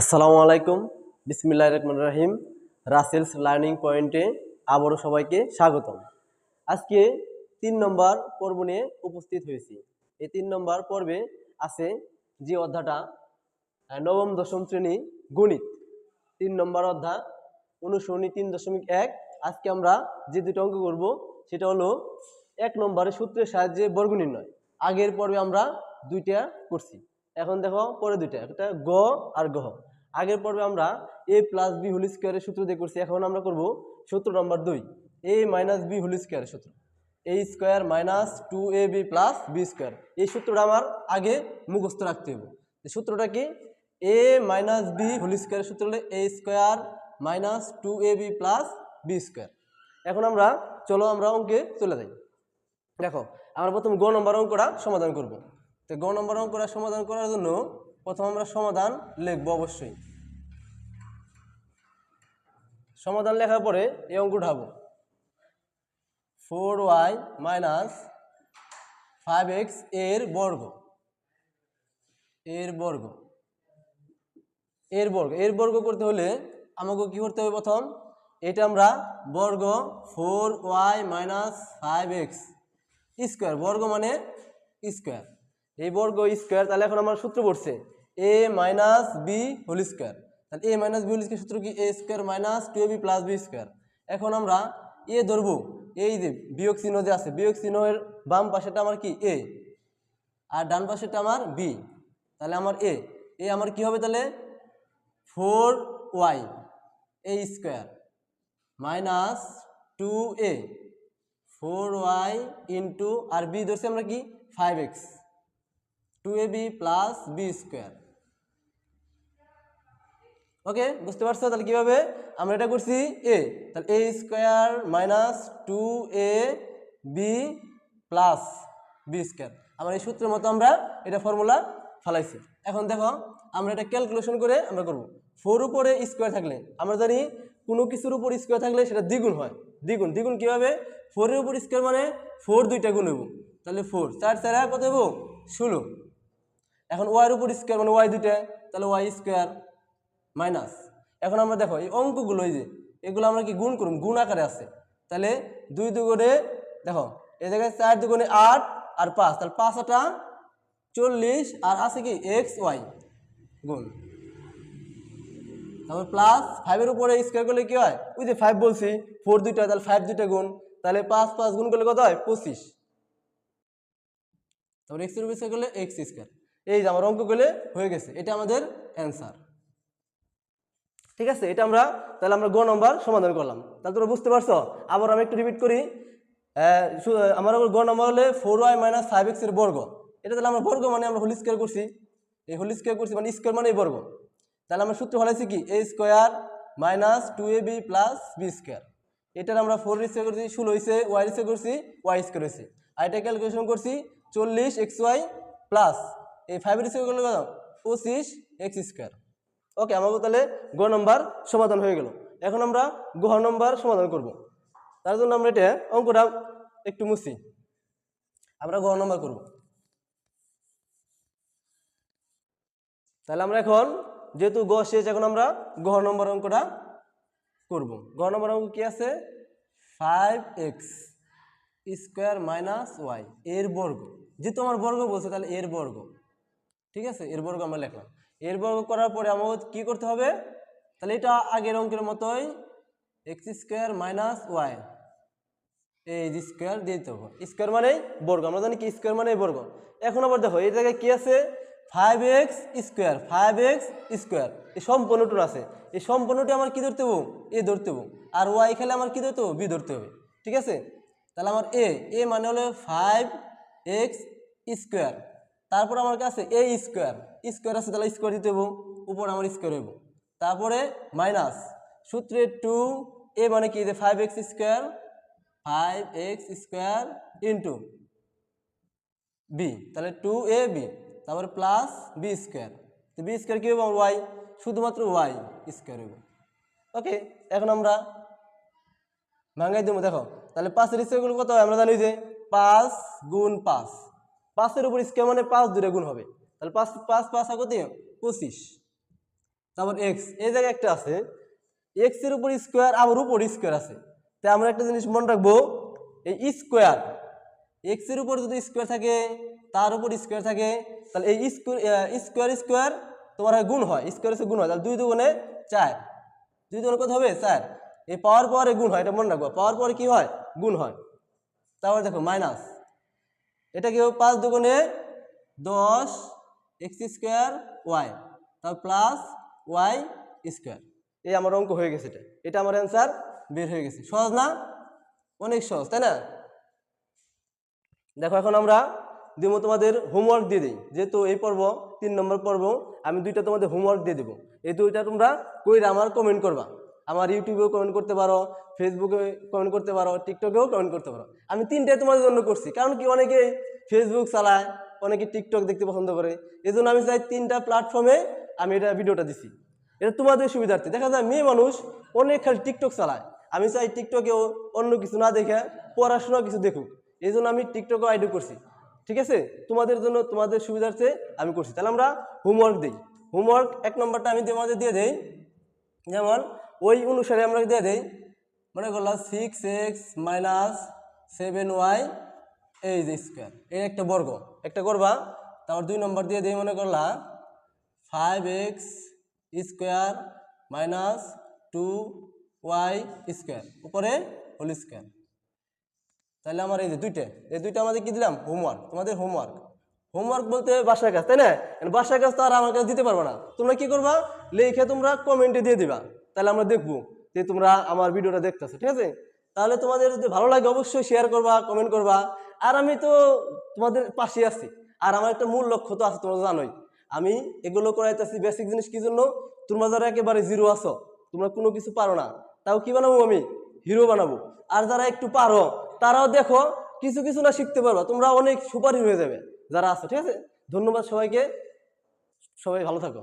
আসসালামু আলাইকুম। বিসমিল্লাহ রহমান রাহিম। রাসেলস লার্নিং পয়েন্টে আবারও সবাইকে স্বাগতম। আজকে তিন নম্বর পর্ব নিয়ে উপস্থিত হয়েছি। এই তিন নম্বর পর্বে আছে যে অধ্যাটা নবম, দশম শ্রেণি গণিত। তিন নম্বর অধ্যা অনুসরণী তিন দশমিক এক। আজকে আমরা যে দুটো অঙ্ক করব, সেটা হলো এক নম্বরে সূত্রের সাহায্যে বর্গ নির্ণয় আগের পর্বে আমরা দুইটা করছি। এখন দেখো, পরে দুইটা, একটা গ আর গহ। আগের পর্বে আমরা এ প্লাস বি হোল স্কোয়ারের সূত্র দিয়ে করছি, এখন আমরা করব সূত্র নম্বর দুই এ মাইনাস বি হোল স্কোয়ারের সূত্র। A square minus two A B plus B square এই সূত্রটা আমার আগে মুখস্থ রাখতে হবে সূত্রটা কি? এ মাইনাস বি হোল স্কোয়ারের সূত্র হলে A square minus two A B plus B square এখন আমরা, চলো আমরা অঙ্কে চলে যাই। দেখো, আমরা প্রথম গ নম্বর অঙ্কটা সমাধান করব। তো গ নম্বর অঙ্কটা সমাধান করার জন্য প্রথম আমরা সমাধান লিখব অবশ্যই। সমাধান লেখার পরে এই অঙ্ক উঠাবো। ফোর ওয়াই মাইনাস ফাইভ এক্সের বর্গ। এর বর্গ। এর বর্গ। এর বর্গ করতে হলে আমাকে কি করতে হবে প্রথম? এটা আমরা বর্গ four Y minus five X square. বর্গ মানে স্কোয়ার। এই বর্গ স্কোয়ার তাহলে এখন আমার সূত্র পড়ছে A minus B whole square তাহলে A minus B whole square সূত্র কি? A square minus two B plus B square এখন আমরা এ ধরবো। এই যে বিয়োগ চিহ্ন যে আছে, বিয়োগ চিহ্নের বাম পাশেটা আমার কি? এ আর ডান পাশেটা আমার বি তাহলে আমার এ এ আমার কি হবে তাহলে? Four Y A square minus two A four Y into R B ধরছি আমরা কি? Five X two A B plus B square. Okay, বুঝতে পারছ? তাহলে কীভাবে? আমরা এটা করছি এ, তাহলে A square minus two A B plus B square. আমরা এই সূত্রের মতো আমরা এটা ফর্মুলা ফালাইছি। এখন দেখো, আমরা এটা ক্যালকুলেশন করে আমরা করব। ফোর উপরে স্কোয়ার থাকলে, আমরা জানি কোনো কিছুর উপর স্কোয়ার থাকলে সেটা দ্বিগুণ হয়। দ্বিগুণ দ্বিগুণ কীভাবে? ফোরের উপর স্কোয়ার মানে ফোর দুইটা গুণ হব তাহলে ফোর, চার চার কত হব ষোলো। এখন ওয়াইয়ের উপর স্কোয়ার মানে ওয়াই দুইটা, তাহলে ওয়াই স্কোয়ার মাইনাস এখন আমরা দেখো, এই অঙ্কগুলো এই যে, এগুলো আমরা কি গুণ করুন? গুণ আকারে আছে। তাহলে দুই দুগুণে, দেখো এ জায়গায় চার দুগুণে আট আর পাঁচ, তাহলে পাঁচ আটা চল্লিশ, আর আছে কি এক্স ওয়াই গুণ। তারপর প্লাস ফাইভের উপরে স্কোয়ার করলে কী হয়? ওই যে ফাইভ বলছি ফোর দুইটা, তাহলে ফাইভ দুইটা গুণ, তাহলে পাঁচ পাঁচ গুণ করলে কত হয়? পঁচিশ। তারপর এক্সের উপর স্কোয়ার করলে এক্স স্কোয়ার এই যে আমার অঙ্ক করলে হয়ে গেছে, এটা আমাদের অ্যান্সার ঠিক আছে? এটা আমরা, তাহলে আমরা গ নম্বর সমাধান করলাম। তাহলে তোমরা বুঝতে পারছ? আবার আমি একটু রিপিট করি। আমার গ নম্বর হলে ফোর ওয়াই মাইনাস ফাইভ এক্সের বর্গ। এটা তাহলে আমরা বর্গ মানে আমরা হোল স্কোয়ার করছি। এই হোল স্কোয়ার করছি মানে স্কোয়ার মানে এই বর্গ। তাহলে আমরা সূত্র ফলাইছি কি? A square minus two A B plus B square এটার আমরা ফোর স্কোয়ার করছি, ষোলো হয়েছে ওয়াই স্কোয়ার করছি ওয়াই স্কোয়ার হয়েছে আর এটা ক্যালকুলেশন করছি, চল্লিশ এক্স ওয়াই প্লাস এই ফাইভের স্কোয়ার করলে কত? পঁচিশ এক্স স্কোয়ার ওকে আমাকে তাহলে গ নম্বর সমাধান হয়ে গেল। এখন আমরা গ নম্বর সমাধান করব। তার জন্য আমরা এটা অঙ্কটা একটু মুছি। আমরা গ নম্বর করব। তাহলে আমরা এখন যেহেতু গ শেষ, এখন আমরা গ নম্বর অঙ্কটা করব। গ নম্বর অঙ্ক কি আছে? Five X square minus Y এর বর্গ। যেহেতু আমার বর্গ বলছে, তাহলে এর বর্গ। ঠিক আছে? এর বর্গ আমরা লিখলাম। এর বর্গ করার পরে আমাকে কি করতে হবে? তাহলে এটা আগের অঙ্কের মতোই এক্স স্কোয়ার মাইনাস ওয়াই এই স্কোয়ার দিয়ে দিতে হবে। স্কোয়ার মানে বর্গ। আমরা জানি কি স্কোয়ার মানে বর্গ। এখন আবার দেখো এই জায়গায় কি আছে? Five X square five X square এই সম্পূর্ণটুন আছে। এই সম্পূর্ণটি আমার কি ধরতে হবে? এ ধরতে হবে। আর ওয়াই খেলে আমার কি ধরতে হবে? বি ধরতে হবে। ঠিক আছে? তাহলে আমার এ এ মানে হলো ফাইভ এক্স স্কোয়ার তারপর আমার কাছে এ স্কোয়ার স্কোয়ার আছে, তাহলে স্কোয়ার দিতে হব উপর আমার স্কোয়ার হইব। তারপরে মাইনাস সূত্রে টু এ মানে কি? যে five X square five X square into B তাহলে টু এ বি তারপরে প্লাস বি স্কোয়ার তো বি স্কোয়ার কী হবে আমার ওয়াই শুধুমাত্র ওয়াই স্কোয়ার হবে ওকে এখন আমরা ভাঙাই দেবো, দেখো। তাহলে পাঁচের স্কোয়ারগুলো কত হয়? আমরা জানি যে পাঁচ গুণ পাঁচ। পাঁচের উপর স্কোয়ার মানে পাঁচ দূরে গুণ হবে। তাহলে পাঁচ পাঁচ পাঁচ কত? পঁচিশ। তারপর এক্স এই জায়গায় একটা আছে। এক্সের উপর স্কোয়ার আবার উপর স্কোয়ার আছে। তাই আমরা একটা জিনিস মনে রাখব, এই স্কোয়ার এক্সের উপর যদি স্কোয়ার থাকে, তার উপর স্কোয়ার থাকে, তাহলে এই স্কোয়ার স্কোয়ার তোমার হয় গুণ হয়। স্কোয়ার গুণ হয়। তাহলে দুই দুগুণে চার। দুই দুগুণে কত হবে? চার। এই পাওয়ার পাওয়ারে গুণ হয়, এটা মনে রাখব। পাওয়ার পাওয়ারে কি হয়? গুণ হয়। তারপর দেখো মাইনাস এটা কি হবে? পাঁচ দুগুণে দশ এক্স স্কোয়ার ওয়াই, তার প্লাস ওয়াই স্কোয়ার। এই আমার অঙ্ক হয়ে গেছে এটা। এটা আমার অ্যান্সার বের হয়ে গেছে। সহজ না? অনেক সহজ, তাই না? দেখো, এখন আমরা দিব তোমাদের হোমওয়ার্ক দিয়ে দিই। যেহেতু এই পর্ব তিন নম্বর পর্ব, আমি দুইটা তোমাদের হোমওয়ার্ক দিয়ে দেবো। এই দুইটা তোমরা কইরা আমার কমেন্ট করবা। আমার ইউটিউবেও কমেন্ট করতে পারো ফেসবুকে কমেন্ট করতে পারো টিকটকেও কমেন্ট করতে পারো। আমি তিনটাই তোমাদের জন্য করছি, কারণ কি অনেকে ফেসবুক চালায়, অনেকে টিকটক দেখতে পছন্দ করে। এই জন্য আমি চাই তিনটা প্ল্যাটফর্মে আমি এটা ভিডিওটা দিছি। এটা তোমাদের সুবিধার্থে। দেখা যায় মেয়ে মানুষ অনেক খালি টিকটক চালায়। আমি চাই টিকটকেও অন্য কিছু না দেখে পড়াশোনা কিছু দেখুক। এই জন্য আমি টিকটকও আইডি করছি। ঠিক আছে? তোমাদের জন্য, তোমাদের সুবিধার্থে আমি করছি। তাহলে আমরা হোমওয়ার্ক দিই। হোমওয়ার্ক এক নম্বরটা আমি তোমাদের দিয়ে দেই। যেমন ওই অনুসারে আমরা দিয়ে দেই, মনে করলাম six X minus seven Y এই যে স্কোয়ার এই একটা বর্গ, একটা করবা তারপর দুই নম্বর দিয়ে দিই মনে করলা five X square minus two Y square উপরে হোল স্কোয়ার তাহলে আমার এই যে দুইটা, এই দুইটা আমাদের কি দিলাম? হোমওয়ার্ক তোমাদের হোমওয়ার্ক হোমওয়ার্ক বলতে বাসার কাজ, তাই না? বাসার কাজ তো আর আমার কাছে দিতে পারব না। তোমরা কি করবা? লিখে তোমরা কমেন্টে দিয়ে দিবা। তাহলে আমরা দেখব যে তোমরা আমার ভিডিওটা দেখতেছো, ঠিক আছে? তাহলে তোমাদের যদি ভালো লাগে অবশ্যই শেয়ার করবা কমেন্ট করবা। আর আমি তো তোমাদের পাশে আছি। আর আমার একটা মূল লক্ষ্য তো আছে, তোমরা জানোই। আমি এগুলো করাইতেছি বেসিক জিনিস কি জন্য? তোমরা যারা একেবারে জিরো আছো, তোমরা কোনো কিছু পারো না। তাও কি বানাবো আমি? হিরো বানাবো। আর যারা একটু পারো, তারাও দেখো কিছু কিছু না শিখতে পারবা। তোমরা অনেক সুপার হিরো হয়ে যাবে যারা আছো, ঠিক আছে? ধন্যবাদ সবাইকে। সবাই ভালো থাকো।